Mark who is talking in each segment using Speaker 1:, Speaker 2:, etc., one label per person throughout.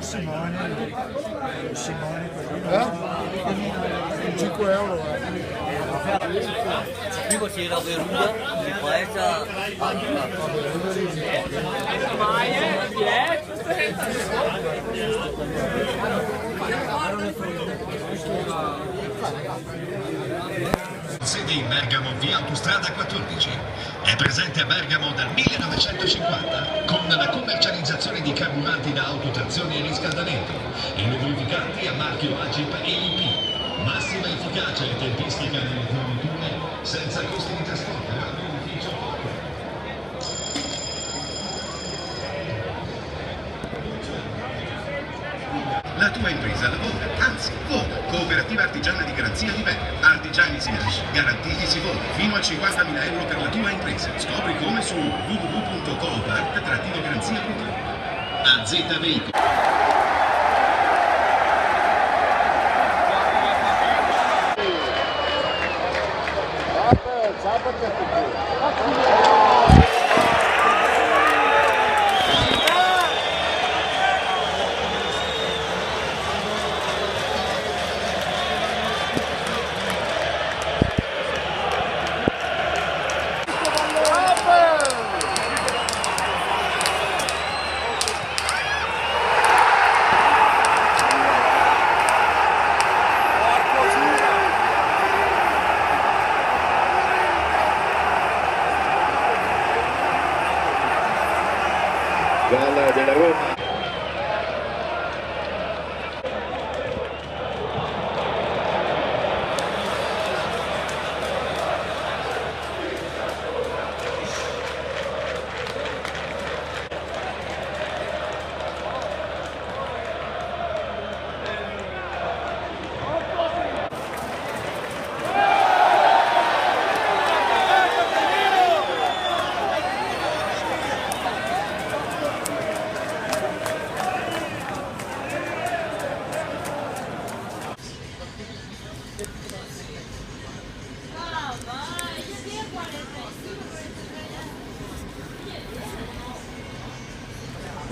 Speaker 1: Simone, Simone eh? 5 euro
Speaker 2: eh. Dico c'è la veruda, è
Speaker 3: poeta Sedi in Bergamo via autostrada 14 è presente a Bergamo dal 1950 con la commercializzazione di carburanti da autotrazione e riscaldamento e lubrificanti a marchio Agip e IP. Massima efficacia e tempistica nelle forniture senza costi di trasporto. La tua impresa lavora, anzi vola. Cooperativa Artigiana di Garanzia di Bergamo. Artigiani si nasce, garantiti si vola. Fino a 50.000 euro per la tua impresa. Scopri come su www.coopart-garanzia.com. AZ Veicoli. de la.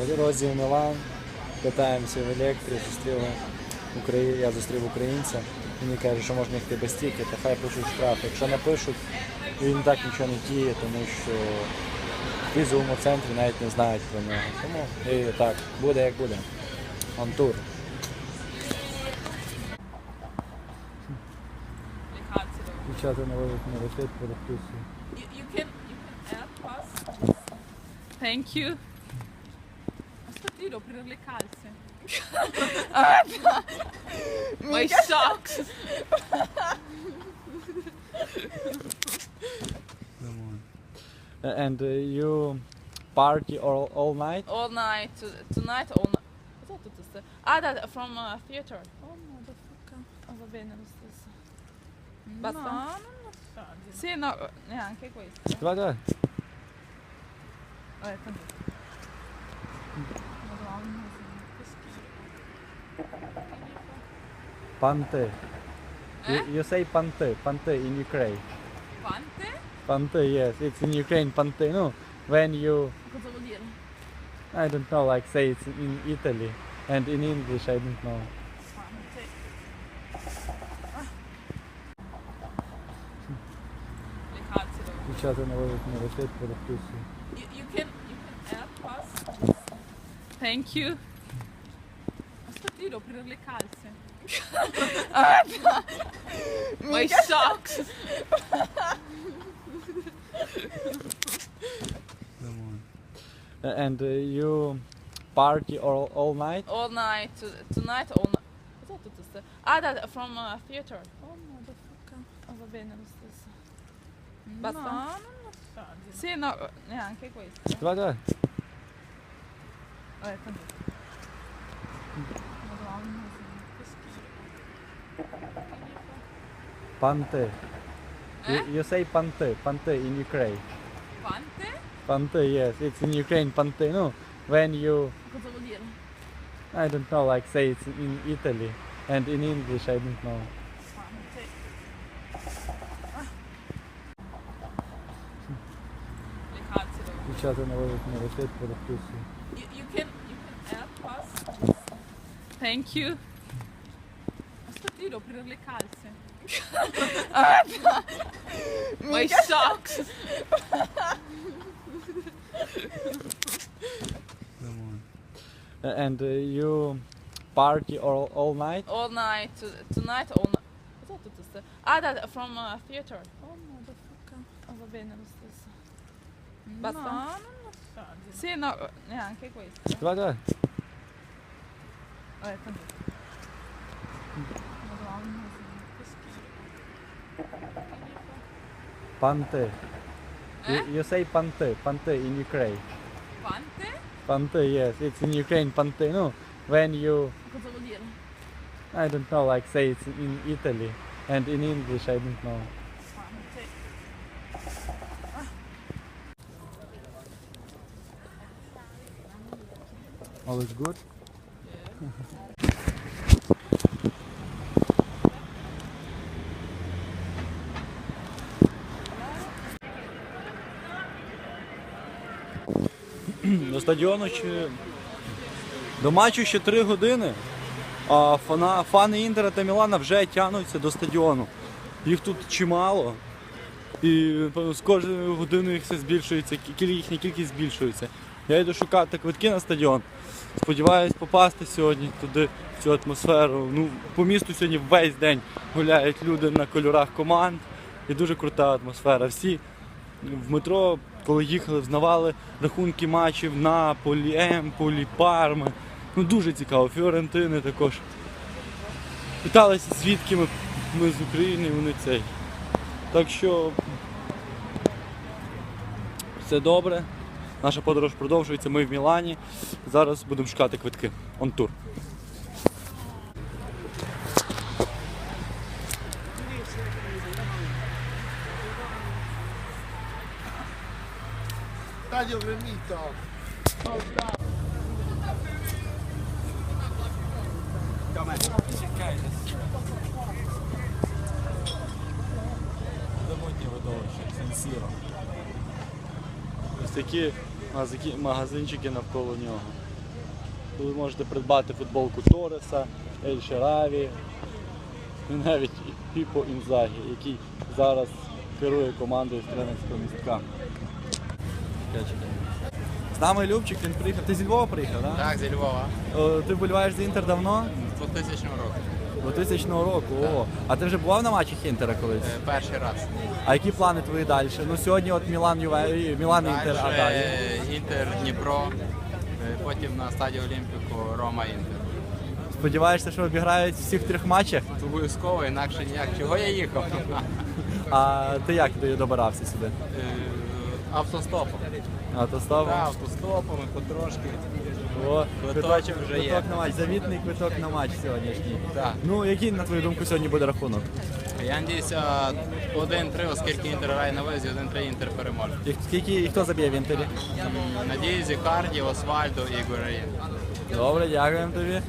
Speaker 4: По дорозі в Мілан в електрі, зустріли Украї... я зустрів українця. Мені каже, що можна йти без тікета, хай пишуть штраф. Якщо напишуть, він так нічого не діє, тому що в візовому центрі навіть не знають про нього. Тому і так, буде як буде. Антур. Дівчата на вулиці не летить, переписують.
Speaker 5: Dude, ho le calze. My socks.
Speaker 4: And uh, you party all, all night?
Speaker 5: All night. Tonight all night. Ah, that from uh, theater. Oh, motherfucker. Oh, va bene lo stesso. But No, non lo so. Sì, no, neanche questo.
Speaker 4: Vai, vai.
Speaker 5: Vai, tanto. Madonna, che schifo.
Speaker 4: Pante. You,
Speaker 5: Eh?
Speaker 4: you say pante, pante in Ukraine.
Speaker 5: Quante?
Speaker 4: Pante, yes, it's in Ukraine, pante. No, when you,
Speaker 5: Cosa vuol dire?
Speaker 4: I don't know, like say it's in Italy. And in English, I don't know.
Speaker 5: Quante? Le calze devo thank you. Oddio, aprire le calze. My socks.
Speaker 4: And uh, you party all, all night?
Speaker 5: All night. Tonight all night. Ah, that from a theater. Oh, motherfucker. Oh, va bene lo stesso. Basta? No, non lo so. Sì, no, eh, neanche questo.
Speaker 4: Vai, vai.
Speaker 5: Vabbè, tanto. Madonna, che schifo.
Speaker 4: Pante. You,
Speaker 5: Eh?
Speaker 4: you say pante, pante in Ukraine.
Speaker 5: Quante?
Speaker 4: Pante, yes, it's in Ukraine, pante. No, when you,
Speaker 5: Cosa vuol dire?
Speaker 4: I don't know, like say it's in Italy. And in English, I don't know.
Speaker 5: Quante? Le calze devo
Speaker 4: Дівчата
Speaker 5: You, can you can help us. Thank you. Oddio, aprire le calze. My socks.
Speaker 4: Uh, and uh, you party all, all night?
Speaker 5: All night, tonight, all night. Ah, that from uh, theater. Oh, motherfucker. Va bene lo stesso. Abbastanza? No. Sì, no, neanche questo.
Speaker 4: Guarda.
Speaker 5: Vabbè, tanto. Madonna, che schifo.
Speaker 4: Pante. Eh? You, you say pante, pante in Ukraine.
Speaker 5: Pante?
Speaker 4: Pante, yes, it's in Ukraine, pante, no? When you...
Speaker 5: Cosa vuol dire?
Speaker 4: I don't know, like say it's in Italy. And in English, I don't know. All is good? До стадіону ще до матчу ще 3 години, а фана, фани Інтера та Мілана вже тягнуться до стадіону. Їх тут чимало. І з кожною годиною їх все збільшується, їхня кількість збільшується. Я йду шукати квитки на стадіон. Сподіваюсь попасти сьогодні туди, в цю атмосферу. Ну, по місту сьогодні весь день гуляють люди на кольорах команд. І дуже крута атмосфера. Всі в метро, коли їхали, взнавали рахунки матчів Наполі, Емполі, Парми. Ну дуже цікаво. Фіорентини також. Питалися, звідки ми, ми з України, вони цей. Так що все добре. Наша подорож продовжується. Ми в Мілані. Зараз будемо шукати квитки. Он тур. Ось такі магазинчики навколо нього. Тут ви можете придбати футболку Тореса, Ель Шараві і навіть Піпо Інзагі, який зараз керує командою з тренерського містка. З нами Любчик, він приїхав. Ти зі Львова приїхав, так?
Speaker 6: Так, зі Львова.
Speaker 4: О, Ти вболіваєш за Інтер давно?
Speaker 6: З 2000 року.
Speaker 4: 2000 року. О. А ти вже бував на матчах Інтера колись?
Speaker 6: Е, Перший раз.
Speaker 4: А які плани твої далі? Ну сьогодні от Мілан Юве, Мілан Інтер, а
Speaker 6: Далі е, Інтер, Дніпро, е, потім на стадії Олімпіку Рома Інтер.
Speaker 4: Сподіваєшся, що обіграють всіх трьох матчах?
Speaker 6: Обов'язково, інакше ніяк. Чого я їхав?
Speaker 4: А ти як ти добирався сюди?
Speaker 6: Е, Автостопом.
Speaker 4: Автостопом?
Speaker 6: Так, автостопом, і потрошки.
Speaker 4: О,
Speaker 6: Квиточок вже є.
Speaker 4: квиток на матч, завітний квиток на матч сьогоднішній.
Speaker 6: Так.
Speaker 4: Ну, який, на твою думку, сьогодні буде рахунок?
Speaker 6: Я надіюся 1-3, оскільки Інтер грає на визі, 1-3 Інтер переможе.
Speaker 4: І скільки і хто заб'є в інтері?
Speaker 6: Надіюсь, Карді, Освальдо і Гураїн.
Speaker 4: Добре, дякуємо тобі.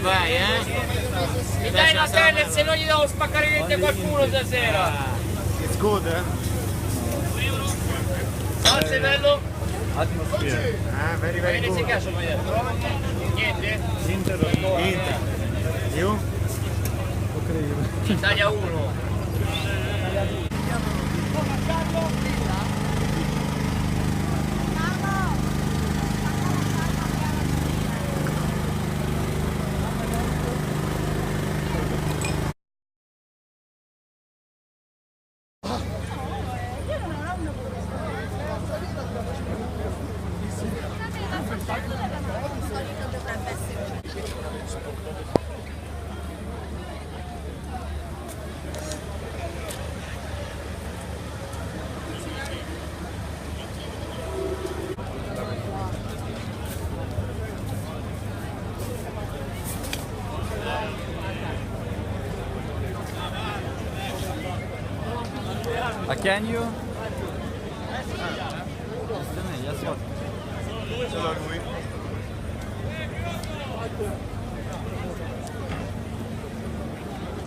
Speaker 7: Vai, eh? Mi dai una tele se no gli devo spaccare a qualcuno stasera.
Speaker 1: It's good, eh?
Speaker 7: Al livello?
Speaker 4: Atmosphere.
Speaker 1: Ah, very, very good.
Speaker 7: Niente?
Speaker 1: Inter. Inter.
Speaker 4: credo!
Speaker 7: Italia 1.
Speaker 4: Can you?
Speaker 1: Yes, what?